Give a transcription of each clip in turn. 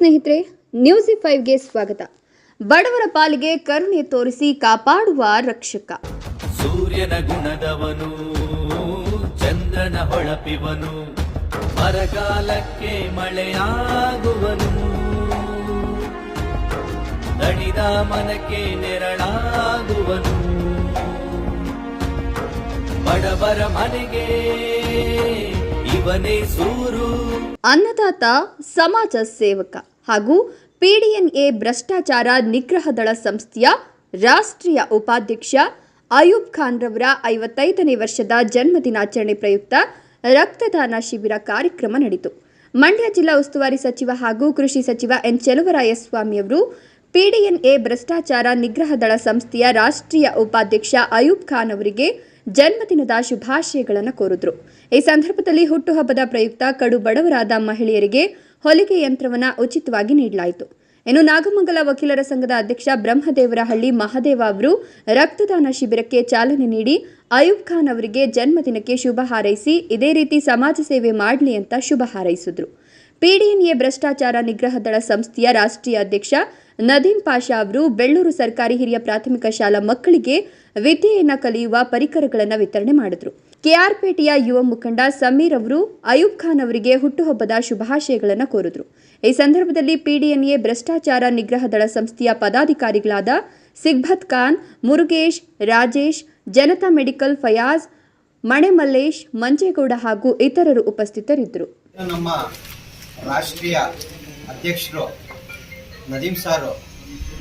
ಸ್ನೇಹಿತರೆ ನ್ಯೂಸಿ ಫೈವ್ಗೆ ಸ್ವಾಗತ. ಬಡವರ ಪಾಲಿಗೆ ಕರುಣೆ ತೋರಿಸಿ ಕಾಪಾಡುವ ರಕ್ಷಕ. ಸೂರ್ಯನ ಗುಣದವನು ಚಂದ್ರನ ಹೊಳಪಿವನು ಬರಗಾಲಕ್ಕೆ ಮಳೆಯಾಗುವನು. ದಣಿದ ಮನಕ್ಕೆ ನೆರಳಾಗುವನು. ಬಡವರ ಮನೆಗೆ ಇವನೇ ಸೂರು. ಅನ್ನದಾತ ಸಮಾಜ ಸೇವಕ. ಹಾಗೂ ಪಿಡಿಎನ್ಎ ಭ್ರಷ್ಟಾಚಾರ ನಿಗ್ರಹ ದಳ ಸಂಸ್ಥೆಯ ರಾಷ್ಟ್ರೀಯ ಉಪಾಧ್ಯಕ್ಷ ಅಯೂಬ್ ಖಾನ್ ರವರ ಐವತ್ತೈದನೇ ವರ್ಷದ ಜನ್ಮದಿನಾಚರಣೆ ಪ್ರಯುಕ್ತ ರಕ್ತದಾನ ಶಿಬಿರ ಕಾರ್ಯಕ್ರಮ ನಡೆಯಿತು. ಮಂಡ್ಯ ಜಿಲ್ಲಾ ಉಸ್ತುವಾರಿ ಸಚಿವ ಹಾಗೂ ಕೃಷಿ ಸಚಿವ ಎನ್ ಚೆಲುವರಾಯಸ್ವಾಮಿಯವರು ಪಿಡಿಎನ್ಎ ಭ್ರಷ್ಟಾಚಾರ ನಿಗ್ರಹ ದಳ ಸಂಸ್ಥೆಯ ರಾಷ್ಟ್ರೀಯ ಉಪಾಧ್ಯಕ್ಷ ಅಯೂಬ್ ಖಾನ್ ಅವರಿಗೆ ಜನ್ಮದಿನದ ಶುಭಾಶಯಗಳನ್ನು ಕೋರಿದ್ರು. ಈ ಸಂದರ್ಭದಲ್ಲಿ ಹುಟ್ಟುಹಬ್ಬದ ಪ್ರಯುಕ್ತ ಕಡು ಬಡವರಾದ ಮಹಿಳೆಯರಿಗೆ ಹೊಲಿಗೆ ಯಂತ್ರವನ್ನು ಉಚಿತವಾಗಿ ನೀಡಲಾಯಿತು. ಇನ್ನು ನಾಗಮಂಗಲ ವಕೀಲರ ಸಂಘದ ಅಧ್ಯಕ್ಷ ಬ್ರಹ್ಮದೇವರಹಳ್ಳಿ ಮಹದೇವ ಅವರು ರಕ್ತದಾನ ಶಿಬಿರಕ್ಕೆ ಚಾಲನೆ ನೀಡಿ ಅಯೂಬ್ ಖಾನ್ ಅವರಿಗೆ ಜನ್ಮದಿನಕ್ಕೆ ಶುಭ ಹಾರೈಸಿ, ಇದೇ ರೀತಿ ಸಮಾಜ ಸೇವೆ ಮಾಡಲಿ ಅಂತ ಶುಭ ಹಾರೈಸಿದ್ರು. ಪಿಡಿಎನ್ಎ ಭ್ರಷ್ಟಾಚಾರ ನಿಗ್ರಹ ದಳ ಸಂಸ್ಥೆಯ ರಾಷ್ಟ್ರೀಯ ಅಧ್ಯಕ್ಷ ನದೀಂ ಪಾಷಾ ಅವರು ಬೆಳ್ಳೂರು ಸರ್ಕಾರಿ ಹಿರಿಯ ಪ್ರಾಥಮಿಕ ಶಾಲಾ ಮಕ್ಕಳಿಗೆ ವಿದ್ಯೆಯನ್ನು ಕಲಿಯುವ ಪರಿಕರಗಳನ್ನು ವಿತರಣೆ ಮಾಡಿದ್ರು. ಕೆಆರ್ಪೇಟೆಯ ಯುವ ಮುಖಂಡ ಸಮೀರ್ ಅವರು, ಅಯೂಬ್ ಖಾನ್ ಅವರಿಗೆ ಹುಟ್ಟುಹಬ್ಬದ ಶುಭಾಶಯಗಳನ್ನು ಕೋರಿದ್ರು. ಈ ಸಂದರ್ಭದಲ್ಲಿ ಪಿಡಿಎನ್ಎ ಭ್ರಷ್ಟಾಚಾರ ನಿಗ್ರಹ ದಳ ಸಂಸ್ಥೆಯ ಪದಾಧಿಕಾರಿಗಳಾದ ಸಿಗ್ಭತ್ ಖಾನ್, ಮುರುಗೇಶ್, ರಾಜೇಶ್, ಜನತಾ ಮೆಡಿಕಲ್ ಫಯಾಜ್ ಮಣೆ ಮಲ್ಲೇಶ್ ಮಂಜೇಗೌಡ ಹಾಗೂ ಇತರರು ಉಪಸ್ಥಿತರಿದ್ದರು. ನಮ್ಮ ರಾಷ್ಟ್ರೀಯ ಅಧ್ಯಕ್ಷರು ನದೀಮ್ ಸಾರು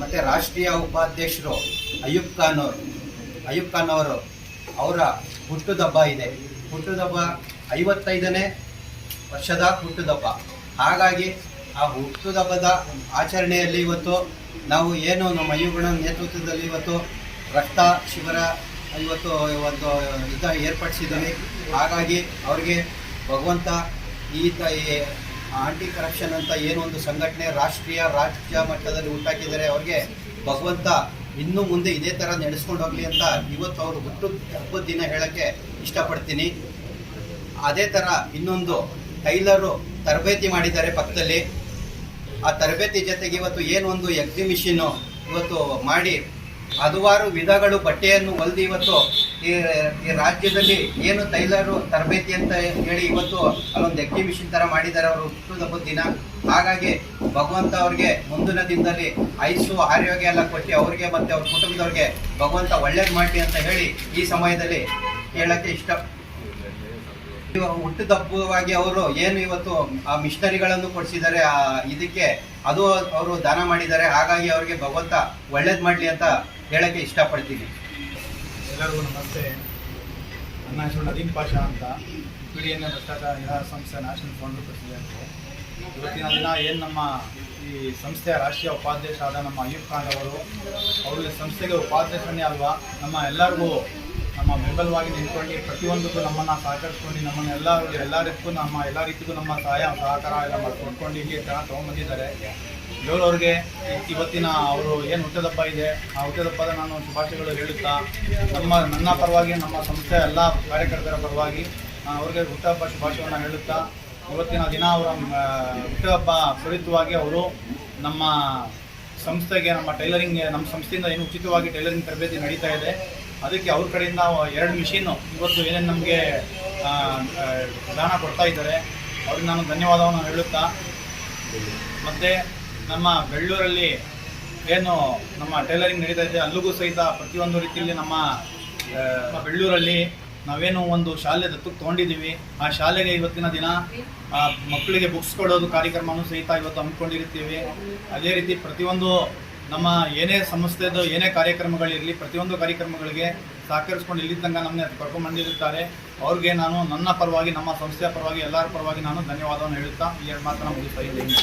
ಮತ್ತು ರಾಷ್ಟ್ರೀಯ ಉಪಾಧ್ಯಕ್ಷರು ಅಯೂಬ್ ಖಾನ್ ಅವರು, ಅಯೂಬ್ ಖಾನ್ ಅವರು ಅವರ ಹುಟ್ಟುದಬ್ಬ ಇದೆ. ಹುಟ್ಟುದಬ್ಬ ಐವತ್ತೈದನೇ ವರ್ಷದ ಹುಟ್ಟುದಬ್ಬ ಹಾಗಾಗಿ ಆ ಹುಟ್ಟುದಬ್ಬದ ಆಚರಣೆಯಲ್ಲಿ ಇವತ್ತು ನಾವು ಏನು ನಮ್ಮ ಅಯ್ಯುಗಣ ನೇತೃತ್ವದಲ್ಲಿ ಇವತ್ತು ರಕ್ತ ಶಿಬಿರ ಇವತ್ತು ಒಂದು ಇದ ಏರ್ಪಡಿಸಿದ್ದೀವಿ. ಹಾಗಾಗಿ ಅವ್ರಿಗೆ ಭಗವಂತ ಈ ಆಂಟಿ ಕರಪ್ಷನ್ ಅಂತ ಏನು ಒಂದು ಸಂಘಟನೆ ರಾಷ್ಟ್ರೀಯ ರಾಜ್ಯ ಮಟ್ಟದಲ್ಲಿ ಹುಟ್ಟಾಕಿದ್ದಾರೆ ಅವ್ರಿಗೆ ಭಗವಂತ ಇನ್ನು ಮುಂದೆ ಇದೇ ಥರ ನಡೆಸ್ಕೊಂಡು ಹೋಗಲಿ ಅಂತ ಇವತ್ತು ಅವರು ಹುಟ್ಟು ಹಬ್ಬದ ದಿನ ಹೇಳಕ್ಕೆ ಇಷ್ಟಪಡ್ತೀನಿ. ಅದೇ ಥರ ಇನ್ನೊಂದು ಟೈಲರು ತರಬೇತಿ ಮಾಡಿದ್ದಾರೆ ಪಕ್ಕದಲ್ಲಿ. ಆ ತರಬೇತಿ ಜೊತೆಗೆ ಇವತ್ತು ಏನೊಂದು ಎಕ್ಸಿಮಿಷನು ಇವತ್ತು ಮಾಡಿ ಹಲವಾರು ವಿಧಗಳು ಬಟ್ಟೆಯನ್ನು ಹೊಲ್ದು ಇವತ್ತು ಈ ಈ ರಾಜ್ಯದಲ್ಲಿ ಏನು ತೈಲರು ತರಬೇತಿ ಅಂತ ಹೇಳಿ ಇವತ್ತು ಅಲ್ಲೊಂದು ಎಕ್ಸಿಬಿಷನ್ ತರ ಮಾಡಿದ್ದಾರೆ ಅವರು ಹುಟ್ಟುಹಬ್ಬದ ದಿನ ಹಾಗಾಗಿ ಭಗವಂತ ಅವ್ರಿಗೆ ಮುಂದಿನ ದಿನದಲ್ಲಿ ಐಸು ಆರೋಗ್ಯ ಎಲ್ಲ ಕೊಟ್ಟು ಅವ್ರಿಗೆ ಮತ್ತೆ ಅವ್ರ ಕುಟುಂಬದವ್ರಿಗೆ ಭಗವಂತ ಒಳ್ಳೇದು ಮಾಡಿ ಅಂತ ಹೇಳಿ ಈ ಸಮಯದಲ್ಲಿ ಹೇಳಕ್ಕೆ ಇಷ್ಟ. ಹುಟ್ಟುದಬ್ಬವಾಗಿ ಅವರು ಏನು ಇವತ್ತು ಆ ಮಿಷನರಿಗಳನ್ನು ಕೊಡಿಸಿದ್ದಾರೆ, ಆ ಇದಕ್ಕೆ ಅದು ಅವರು ದಾನ ಮಾಡಿದ್ದಾರೆ. ಹಾಗಾಗಿ ಅವರಿಗೆ ಭಗವಂತ ಒಳ್ಳೇದು ಮಾಡಲಿ ಅಂತ ಹೇಳಕ್ಕೆ ಇಷ್ಟಪಡ್ತೀನಿ. ಎಲ್ಲರಿಗೂ ನಮಸ್ತೆ. ನನ್ನ ಹೆಸರು ನದೀನ್ ಪಾಷಾ ಅಂತ. ಪಿ ಡಿ ಎನ್ ಭ್ರಷ್ಟಾಚಾರ ನಿರಾಹ ಸಂಸ್ಥೆ ನ್ಯಾಷನಲ್ ಫೌಂಡರ್ ಪ್ರೆಸಿಡೆಂಟ್ ಇವತ್ತಿನ ದಿನ ಏನು ನಮ್ಮ ಈ ಸಂಸ್ಥೆಯ ರಾಷ್ಟ್ರೀಯ ಉಪಾಧ್ಯಕ್ಷ ಆದ ನಮ್ಮ ಅಯ್ಯೂಬ್ ಖಾನ್ ಅವರು ಅವರು ಸಂಸ್ಥೆಗೆ ಉಪಾಧ್ಯಕ್ಷನೇ ಅಲ್ವಾ? ನಮ್ಮ ಎಲ್ಲರಿಗೂ ನಮ್ಮ ಬೆಂಬಲವಾಗಿ ನಿಂತ್ಕೊಂಡು ಪ್ರತಿಯೊಂದಕ್ಕೂ ನಮ್ಮನ್ನು ಸಹಕರಿಸ್ಕೊಂಡು ನಮ್ಮನ್ನು ಎಲ್ಲರೂ ಎಲ್ಲರಿಗೂ ನಮ್ಮ, ಎಲ್ಲ ರೀತಿಗೂ ನಮ್ಮ ಸಹಾಯ, ಸಹಕಾರ ಎಲ್ಲ ಮಾಡ್ಕೊಂಡು ಇಲ್ಲಿ ಚೆನ್ನಾಗಿ ತೊಗೊಂಡ್ಬಂದಿದ್ದಾರೆ. ಇವ್ರವ್ರಿಗೆ ಇವತ್ತಿನ ಅವರು ಏನು ಹುಟ್ಟದಪ್ಪ ಇದೆ, ಆ ಹುಟ್ಟದಪ್ಪದ ನಾನು ಶುಭಾಶಯಗಳು ಹೇಳುತ್ತಾ, ನಮ್ಮ, ನನ್ನ ಪರವಾಗಿ, ನಮ್ಮ ಸಂಸ್ಥೆ ಎಲ್ಲ ಕಾರ್ಯಕರ್ತರ ಪರವಾಗಿ ಅವ್ರಿಗೆ ಹುಟ್ಟಹಬ್ಬ ಶುಭಾಶಯವನ್ನು ಹೇಳುತ್ತಾ, ಇವತ್ತಿನ ದಿನ ಅವರ ಹುಟ್ಟುಹಬ್ಬ ಕುರಿತವಾಗಿ ಅವರು ನಮ್ಮ ಸಂಸ್ಥೆಗೆ, ನಮ್ಮ ಟೈಲರಿಂಗ್, ನಮ್ಮ ಸಂಸ್ಥೆಯಿಂದ ಏನು ಉಚಿತವಾಗಿ ಟೈಲರಿಂಗ್ ತರಬೇತಿ ನಡೀತಾ ಇದೆ. ಅದಕ್ಕೆ ಅವ್ರ ಕಡೆಯಿಂದ ಎರಡು ಮಿಷಿನ್ನು ಇವತ್ತು ಏನೇನು ನಮಗೆ ದಾನ ಕೊಡ್ತಾ ಇದ್ದಾರೆ, ಅವ್ರಿಗೆ ನಾನು ಧನ್ಯವಾದವನ್ನು ಹೇಳುತ್ತಾ, ಮತ್ತು ನಮ್ಮ ಬೆಳ್ಳೂರಲ್ಲಿ ಏನು ನಮ್ಮ ಟೈಲರಿಂಗ್ ನಡೀತಾ ಇದೆ, ಅಲ್ಲಿಗೂ ಸಹಿತ ಪ್ರತಿಯೊಂದು ರೀತಿಯಲ್ಲಿ ನಮ್ಮ ಬೆಳ್ಳೂರಲ್ಲಿ ನಾವೇನು ಒಂದು ಶಾಲೆ ದತ್ತು ತಗೊಂಡಿದ್ದೀವಿ. ಆ ಶಾಲೆಗೆ ಇವತ್ತಿನ ದಿನ ಮಕ್ಕಳಿಗೆ ಬುಕ್ಸ್ ಕೊಡೋದು ಕಾರ್ಯಕ್ರಮನೂ ಸಹಿತ ಇವತ್ತು ಹಮ್ಮಿಕೊಂಡಿರ್ತೀವಿ ಅದೇ ರೀತಿ ಪ್ರತಿಯೊಂದು ನಮ್ಮ ಏನೇ ಸಂಸ್ಥೆದು ಏನೇ ಕಾರ್ಯಕ್ರಮಗಳಿರಲಿ ಪ್ರತಿಯೊಂದು ಕಾರ್ಯಕ್ರಮಗಳಿಗೆ ಸಹಕರಿಸ್ಕೊಂಡು ಇಲ್ಲಿ ತನಕ ನಮ್ಮನ್ನ ಕರ್ಕೊಂಡ್ಬಂದಿರುತ್ತಾರೆ ಅವ್ರಿಗೆ ನಾನು ನನ್ನ ಪರವಾಗಿ, ನಮ್ಮ ಸಂಸ್ಥೆಯ ಪರವಾಗಿ, ಎಲ್ಲರ ಪರವಾಗಿ ನಾನು ಧನ್ಯವಾದವನ್ನು ಹೇಳುತ್ತಾ, ಈ ಎರಡು ಮಾತನ್ನು ಮುಗಿಸ್ತಾ ಇದ್ದೀನಿ